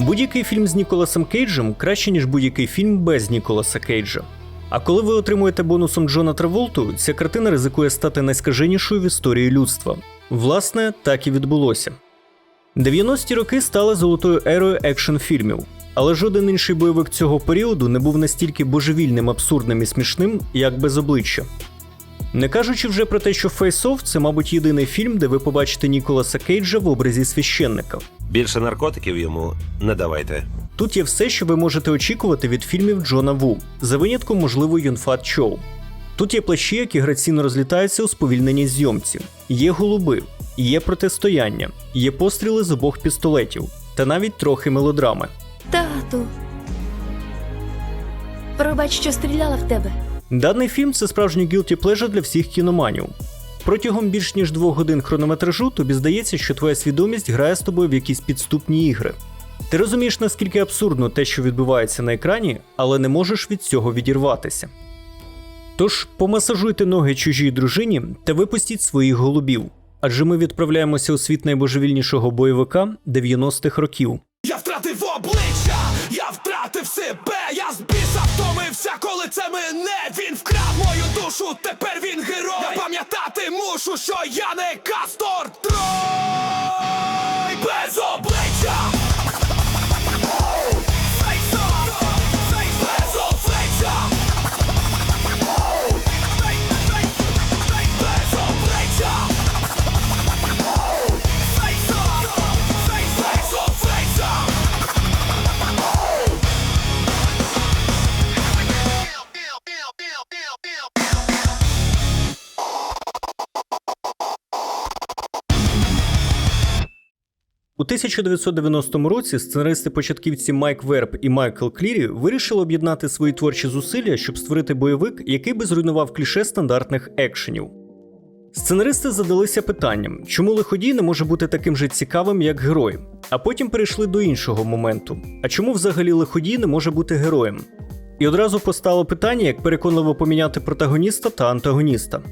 Будь-який фільм з Ніколасом Кейджем краще, ніж будь-який фільм без Ніколаса Кейджа. А коли ви отримуєте бонусом Джона Траволту, ця картина ризикує стати найскаженішою в історії людства. Власне, так і відбулося. 90-ті роки стали золотою ерою екшн фільмів, але жоден інший бойовик цього періоду не був настільки божевільним, абсурдним і смішним, як без обличчя. Не кажучи вже про те, що Off – це, мабуть, єдиний фільм, де ви побачите Ніколаса Кейджа в образі священника. Більше наркотиків йому не давайте. Тут є все, що ви можете очікувати від фільмів Джона Ву, за винятком, можливо, Юнфат Чоу. Тут є плащі, які граційно розлітаються у сповільненій зйомці, є голуби, є протистояння, є постріли з обох пістолетів, та навіть трохи мелодрами. Тату. Пробач, що стріляла в тебе. Даний фільм це справжній guilty pleasure для всіх кіноманів. Протягом більш ніж двох годин хронометражу тобі здається, що твоя свідомість грає з тобою в якісь підступні ігри. Ти розумієш, наскільки абсурдно те, що відбувається на екрані, але не можеш від цього відірватися. Тож помасажуйте ноги чужій дружині та випустіть своїх голубів, адже ми відправляємося у світ найбожевільнішого бойовика 90-х років. Я втратив обличчя, я в себе, я з біса втомився, коли це мене він вкрав мою душу, тепер він герой. Я пам'ятати мушу, що я не Кастор Трой без обличчя. У 1990 році сценаристи-початківці Майк Верб і Майкл Клірі вирішили об'єднати свої творчі зусилля, щоб створити бойовик, який би зруйнував кліше стандартних екшенів. Сценаристи задалися питанням, чому лиходій не може бути таким же цікавим, як герой, а потім перейшли до іншого моменту: а чому взагалі лиходій не може бути героєм? І одразу постало питання, як переконливо поміняти протагоніста та антагоніста.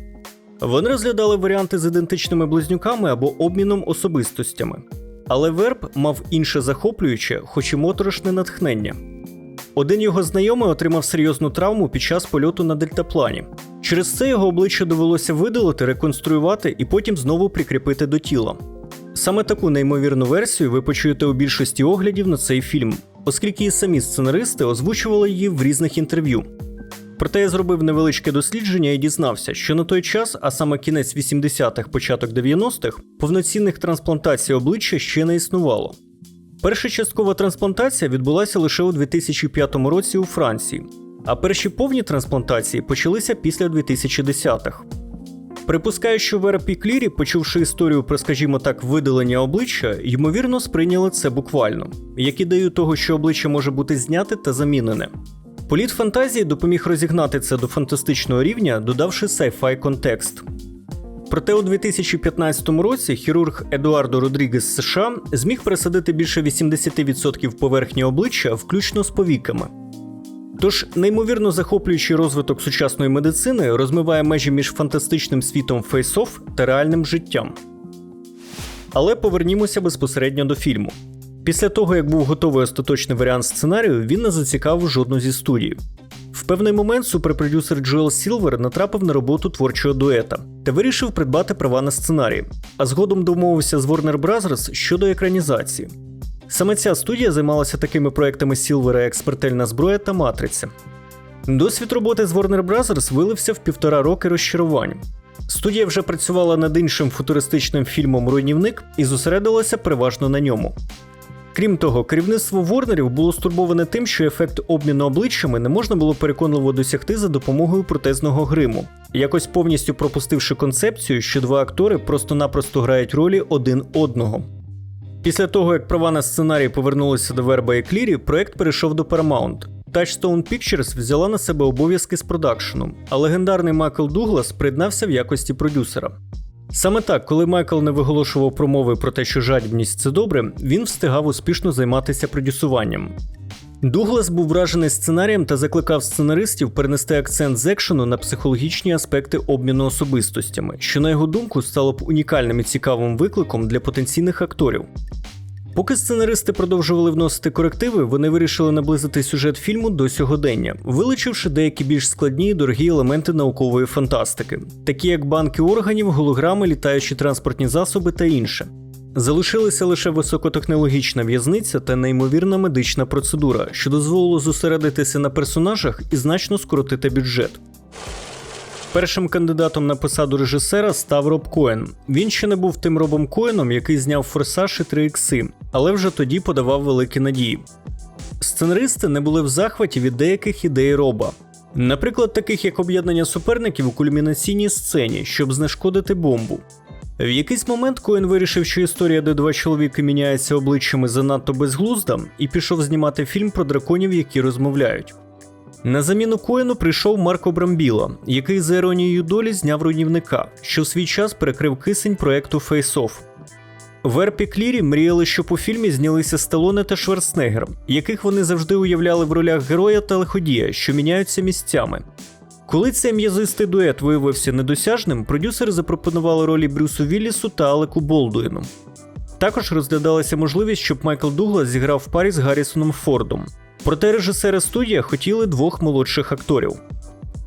Вони розглядали варіанти з ідентичними близнюками або обміном особистостями. Але Верб мав інше захоплююче, хоч і моторошне натхнення. Один його знайомий отримав серйозну травму під час польоту на дельтаплані. Через це його обличчя довелося видалити, реконструювати і потім знову прикріпити до тіла. Саме таку неймовірну версію ви почуєте у більшості оглядів на цей фільм, оскільки і самі сценаристи озвучували її в різних інтерв'ю. Проте я зробив невеличке дослідження і дізнався, що на той час, а саме кінець 80-х, початок 90-х, повноцінних трансплантацій обличчя ще не існувало. Перша часткова трансплантація відбулася лише у 2005 році у Франції, а перші повні трансплантації почалися після 2010-х. Припускаю, що Вера Піклірі, почувши історію про, скажімо так, видалення обличчя, ймовірно сприйняли це буквально, як ідею того, що обличчя може бути зняте та замінене. Політ фантазії допоміг розігнати це до фантастичного рівня, додавши sci-fi контекст. Проте у 2015 році хірург Едуардо Родрігес з США зміг пересадити більше 80% поверхні обличчя, включно з повіками. Тож неймовірно захоплюючий розвиток сучасної медицини розмиває межі між фантастичним світом фейсоф та реальним життям. Але повернімося безпосередньо до фільму. Після того, як був готовий остаточний варіант сценарію, він не зацікавив жодну зі студій. В певний момент суперпродюсер Джоел Сілвер натрапив на роботу творчого дуета та вирішив придбати права на сценарій, а згодом домовився з Warner Bros. щодо екранізації. Саме ця студія займалася такими проектами Сілвера, як смертельна зброя та Матриця. Досвід роботи з Warner Bros. вилився в півтора роки розчарувань. Студія вже працювала над іншим футуристичним фільмом Руйнівник і зосередилася переважно на ньому. Крім того, керівництво Ворнерів було стурбоване тим, що ефект обміну обличчями не можна було переконливо досягти за допомогою протезного гриму, якось повністю пропустивши концепцію, що два актори просто-напросто грають ролі один одного. Після того, як права на сценарій повернулися до Верба і Клірі, проект перейшов до Paramount. Touchstone Pictures взяла на себе обов'язки з продакшеном, а легендарний Майкл Дуглас приєднався в якості продюсера. Саме так, коли Майкл не виголошував промови про те, що жадібність це добре, він встигав успішно займатися продюсуванням. Дуглас був вражений сценарієм та закликав сценаристів перенести акцент з екшену на психологічні аспекти обміну особистостями, що, на його думку, стало б унікальним і цікавим викликом для потенційних акторів. Поки сценаристи продовжували вносити корективи, вони вирішили наблизити сюжет фільму до сьогодення, вилучивши деякі більш складні і дорогі елементи наукової фантастики, такі як банки органів, голограми, літаючі транспортні засоби та інше. Залишилися лише високотехнологічна в'язниця та неймовірна медична процедура, що дозволило зосередитися на персонажах і значно скоротити бюджет. Першим кандидатом на посаду режисера став Роб Коен. Він ще не був тим Робом Коеном, який зняв Форсаж і 3 ікси, але вже тоді подавав великі надії. Сценаристи не були в захваті від деяких ідей Роба. Наприклад, таких як об'єднання суперників у кульмінаційній сцені, щоб знешкодити бомбу. В якийсь момент Коен вирішив, що історія, де два чоловіки міняються обличчями занадто безглузда, і пішов знімати фільм про драконів, які розмовляють. На заміну Коену прийшов Марко Брамбіла, який за іронією долі зняв руйнівника, що в свій час перекрив кисень проекту Face Off. Верп і Клірі мріяли, щоб у фільмі знялися Сталоне та Шварценеггер, яких вони завжди уявляли в ролях героя та лиходія, що міняються місцями. Коли цей м'язистий дует виявився недосяжним, продюсери запропонували ролі Брюсу Віллісу та Алеку Болдуїну. Також розглядалася можливість, щоб Майкл Дуглас зіграв в парі з Гаррісоном Фордом. Проте режисери студія хотіли двох молодших акторів.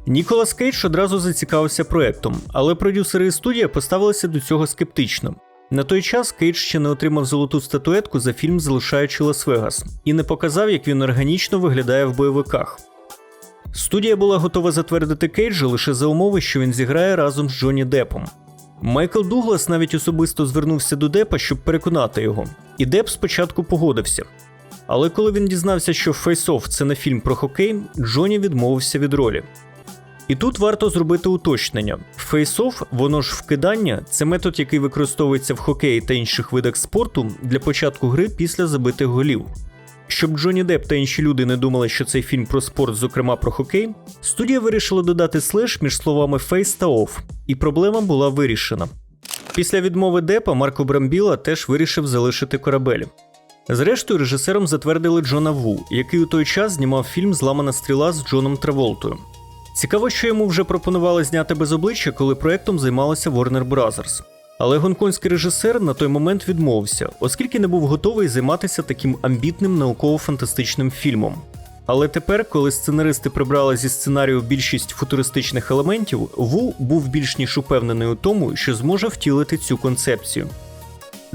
Ніколас Кейдж одразу зацікавився проектом, але продюсери і студія поставилися до цього скептично. На той час Кейдж ще не отримав золоту статуетку за фільм Залишаючи Лас-Вегас і не показав, як він органічно виглядає в бойовиках. Студія була готова затвердити Кейджа лише за умови, що він зіграє разом з Джонні Деппом. Майкл Дуглас навіть особисто звернувся до Деппа, щоб переконати його, і Депп спочатку погодився. Але коли він дізнався, що Off – це не фільм про хокей, Джонні відмовився від ролі. І тут варто зробити уточнення: Face-off, воно ж вкидання, це метод, який використовується в хокеї та інших видах спорту для початку гри після забитих голів. Щоб Джонні Депп та інші люди не думали, що цей фільм про спорт, зокрема про хокей, студія вирішила додати слеш між словами face та off, і проблема була вирішена. Після відмови Деппа Марко Брамбіла теж вирішив залишити корабель. Зрештою, режисером затвердили Джона Ву, який у той час знімав фільм Зламана стріла з Джоном Траволтою. Цікаво, що йому вже пропонували зняти без обличчя, коли проектом займалися Warner Brothers. Але гонконгський режисер на той момент відмовився, оскільки не був готовий займатися таким амбітним науково-фантастичним фільмом. Але тепер, коли сценаристи прибрали зі сценарію більшість футуристичних елементів, Ву був більш ніж упевнений у тому, що зможе втілити цю концепцію.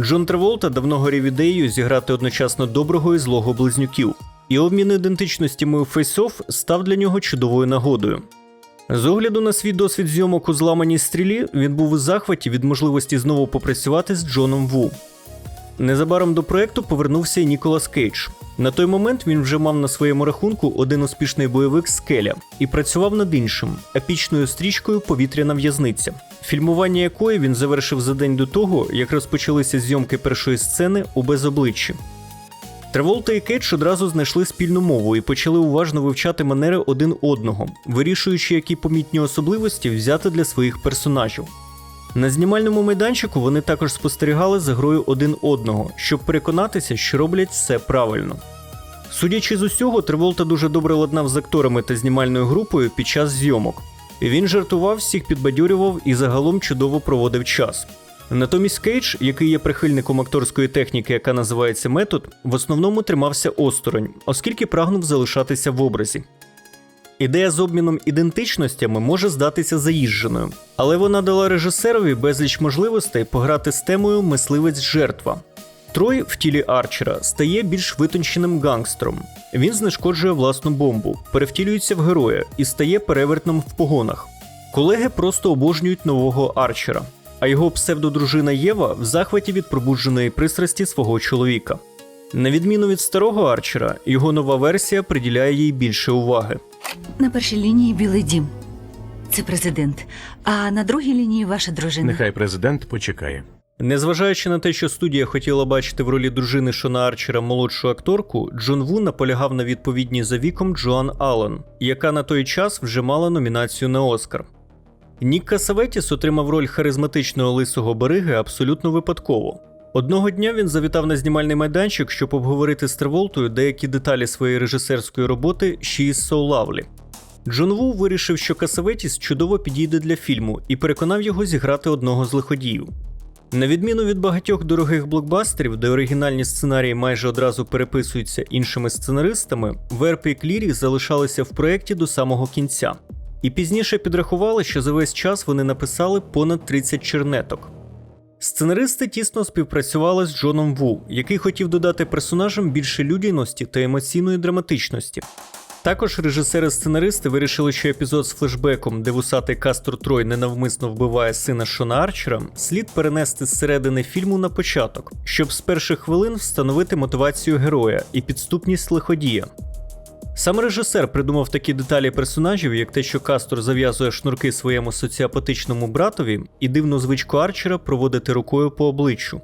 Джон Треволта давно горів ідеєю зіграти одночасно доброго і злого близнюків, і обмін ідентичностями у Face-Off став для нього чудовою нагодою. З огляду на свій досвід зйомок у зламаній стрілі, він був у захваті від можливості знову попрацювати з Джоном Ву. Незабаром до проекту повернувся і Ніколас Кейдж. На той момент він вже мав на своєму рахунку один успішний бойовик Скеля і працював над іншим епічною стрічкою Повітряна в'язниця, фільмування якої він завершив за день до того, як розпочалися зйомки першої сцени у безобличчі. Треволта і Кейдж одразу знайшли спільну мову і почали уважно вивчати манери один одного, вирішуючи, які помітні особливості взяти для своїх персонажів. На знімальному майданчику вони також спостерігали за грою один одного, щоб переконатися, що роблять все правильно. Судячи з усього, Треволта дуже добре ладнав з акторами та знімальною групою під час зйомок. Він жартував, всіх підбадьорював і загалом чудово проводив час. Натомість Кейдж, який є прихильником акторської техніки, яка називається метод, в основному тримався осторонь, оскільки прагнув залишатися в образі. Ідея з обміном ідентичностями може здатися заїждженою, але вона дала режисерові безліч можливостей пограти з темою мисливець-жертва. Трой в тілі Арчера стає більш витонченим гангстером. Він знешкоджує власну бомбу, перевтілюється в героя і стає перевертном в погонах. Колеги просто обожнюють нового Арчера, а його псевдодружина Єва в захваті від пробудженої пристрасті свого чоловіка. На відміну від старого Арчера, його нова версія приділяє їй більше уваги. На першій лінії білий дім. Це президент. А на другій лінії ваша дружина. Нехай президент почекає. Незважаючи на те, що студія хотіла бачити в ролі дружини Шона Арчера молодшу акторку, Джон Ву наполягав на відповідній за віком Джоан Аллен, яка на той час вже мала номінацію на Оскар. Нік Касаветіс отримав роль харизматичного лисого бериги абсолютно випадково. Одного дня він завітав на знімальний майданчик, щоб обговорити з Треволтою деякі деталі своєї режисерської роботи «She is so lovely». Джон Ву вирішив, що Касаветіс чудово підійде для фільму і переконав його зіграти одного з лиходіїв. На відміну від багатьох дорогих блокбастерів, де оригінальні сценарії майже одразу переписуються іншими сценаристами, Верп і Клірі залишалися в проєкті до самого кінця. І пізніше підрахували, що за весь час вони написали понад 30 чернеток. Сценаристи тісно співпрацювали з Джоном Ву, який хотів додати персонажам більше людяності та емоційної драматичності. Також режисери-сценаристи вирішили, що епізод з флешбеком, де вусатий Кастор Трой ненавмисно вбиває сина Шона Арчера, слід перенести з середини фільму на початок, щоб з перших хвилин встановити мотивацію героя і підступність лиходія. Сам режисер придумав такі деталі персонажів, як те, що Кастор зав'язує шнурки своєму соціопатичному братові, і дивну звичку Арчера проводити рукою по обличчю.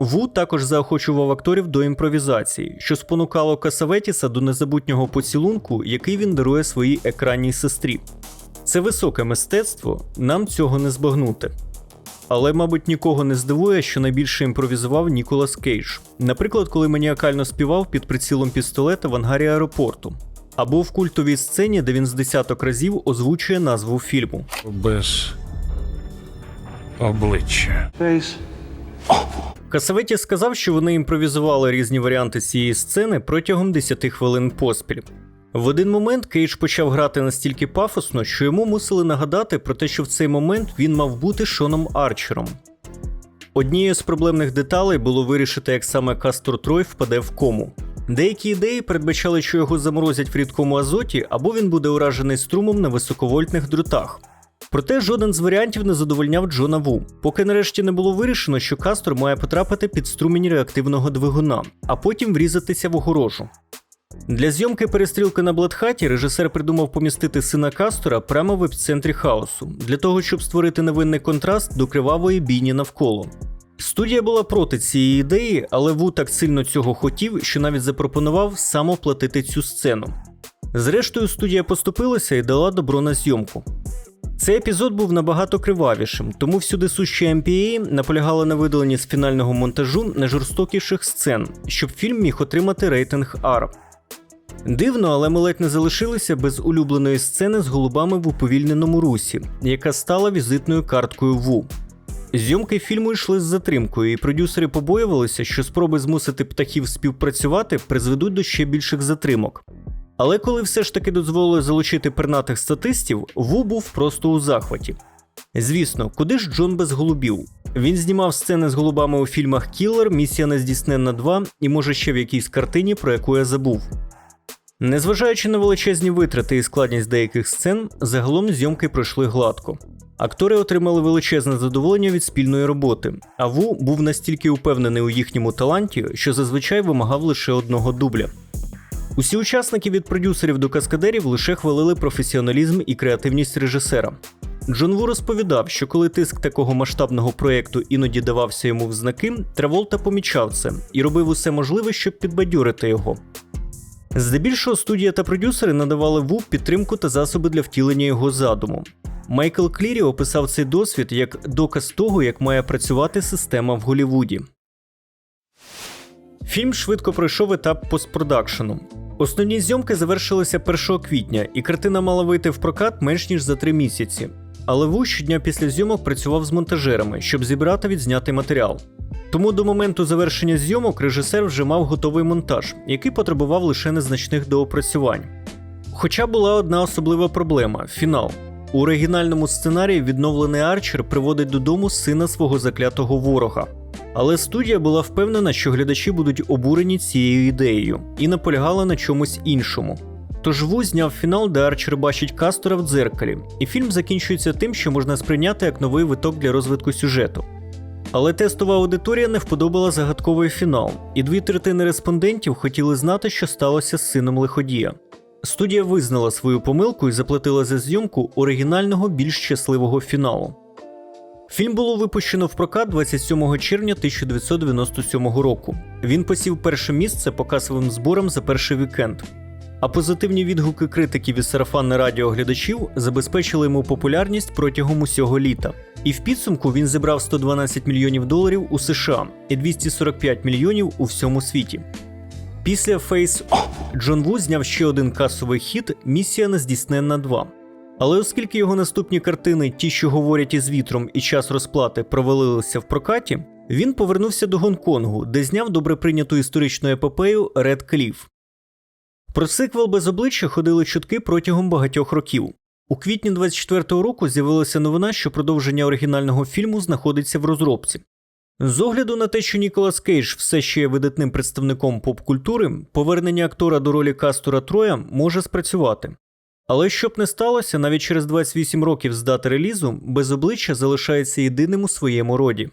Ву також заохочував акторів до імпровізації, що спонукало Касаветіса до незабутнього поцілунку, який він дарує своїй екранній сестрі. Це високе мистецтво, нам цього не збагнути. Але, мабуть, нікого не здивує, що найбільше імпровізував Ніколас Кейдж. Наприклад, коли маніакально співав під прицілом пістолета в ангарі аеропорту. Або в культовій сцені, де він з десяток разів озвучує назву фільму. без обличчя. Касаветі сказав, що вони імпровізували різні варіанти цієї сцени протягом 10 хвилин поспіль. В один момент Кейдж почав грати настільки пафосно, що йому мусили нагадати про те, що в цей момент він мав бути Шоном Арчером. Однією з проблемних деталей було вирішити, як саме Кастор Трой впаде в кому. Деякі ідеї передбачали, що його заморозять в рідкому азоті, або він буде уражений струмом на високовольтних дротах. Проте жоден з варіантів не задовольняв Джона Ву, поки нарешті не було вирішено, що Кастор має потрапити під струмінь реактивного двигуна, а потім врізатися в огорожу. Для зйомки перестрілки на Бладхаті режисер придумав помістити сина Кастора прямо в епіцентрі хаосу, для того, щоб створити невинний контраст до кривавої бійні навколо. Студія була проти цієї ідеї, але Ву так сильно цього хотів, що навіть запропонував самоплатити цю сцену. Зрештою, студія поступилася і дала добро на зйомку. Цей епізод був набагато кривавішим, тому всюди сущі MPA наполягали на видаленні з фінального монтажу найжорстокіших сцен, щоб фільм міг отримати рейтинг R. Дивно, але ми ледь не залишилися без улюбленої сцени з голубами в уповільненому русі, яка стала візитною карткою Ву. Зйомки фільму йшли з затримкою, і продюсери побоювалися, що спроби змусити птахів співпрацювати призведуть до ще більших затримок. Але коли все ж таки дозволили залучити пернатих статистів, Ву був просто у захваті. Звісно, куди ж Джон без голубів? Він знімав сцени з голубами у фільмах Кілер, Місія нездійсненна 2 і може ще в якійсь картині, про яку я забув. Незважаючи на величезні витрати і складність деяких сцен, загалом зйомки пройшли гладко. Актори отримали величезне задоволення від спільної роботи, а Ву був настільки упевнений у їхньому таланті, що зазвичай вимагав лише одного дубля. Усі учасники від продюсерів до каскадерів лише хвалили професіоналізм і креативність режисера. Джон Ву розповідав, що коли тиск такого масштабного проєкту іноді давався йому в знаки, Траволта помічав це і робив усе можливе, щоб підбадьорити його. Здебільшого студія та продюсери надавали Ву підтримку та засоби для втілення його задуму. Майкл Клірі описав цей досвід як доказ того, як має працювати система в Голлівуді. Фільм швидко пройшов етап постпродакшену. Основні зйомки завершилися 1 квітня, і картина мала вийти в прокат менш ніж за три місяці. Але Ву щодня після зйомок працював з монтажерами, щоб зібрати відзнятий матеріал. Тому до моменту завершення зйомок режисер вже мав готовий монтаж, який потребував лише незначних доопрацювань. Хоча була одна особлива проблема фінал. У оригінальному сценарії відновлений Арчер приводить додому сина свого заклятого ворога. Але студія була впевнена, що глядачі будуть обурені цією ідеєю і наполягала на чомусь іншому. Тож Ву зняв фінал, де Арчер бачить Кастора в дзеркалі, і фільм закінчується тим, що можна сприйняти як новий виток для розвитку сюжету. Але тестова аудиторія не вподобала загадковий фінал, і дві третини респондентів хотіли знати, що сталося з сином лиходія. Студія визнала свою помилку і заплатила за зйомку оригінального більш щасливого фіналу. Фільм було випущено в прокат 27 червня 1997 року. Він посів перше місце по касовим зборам за перший вікенд. А позитивні відгуки критиків і сарафанне радіо глядачів забезпечили йому популярність протягом усього літа. І в підсумку він зібрав 112 мільйонів доларів у США і 245 мільйонів у всьому світі. Після Face Джон Ву зняв ще один касовий хіт Місія нездійсненна 2. Але оскільки його наступні картини, ті, що говорять із вітром і час розплати, провалилися в прокаті, він повернувся до Гонконгу, де зняв добре прийняту історичну епопею Ред Кліф. Про сиквел без обличчя ходили чутки протягом багатьох років. У квітні 24-го року з'явилася новина, що продовження оригінального фільму знаходиться в розробці. З огляду на те, що Ніколас Кейдж все ще є видатним представником поп-культури, повернення актора до ролі Кастора Троя може спрацювати. Але щоб не сталося, навіть через 28 років з дати релізу без обличчя залишається єдиним у своєму роді.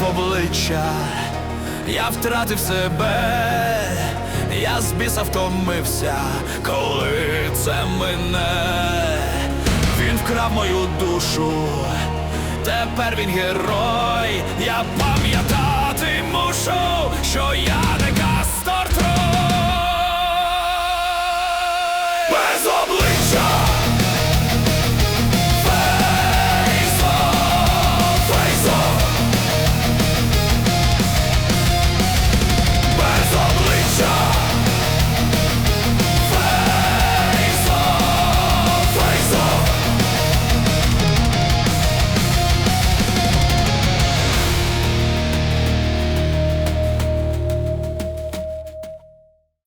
Втратив обличчя, я втратив себе, я з біса втомився, коли це мине. Він вкрав мою душу, тепер він герой. Я пам'ятати мушу, що я не.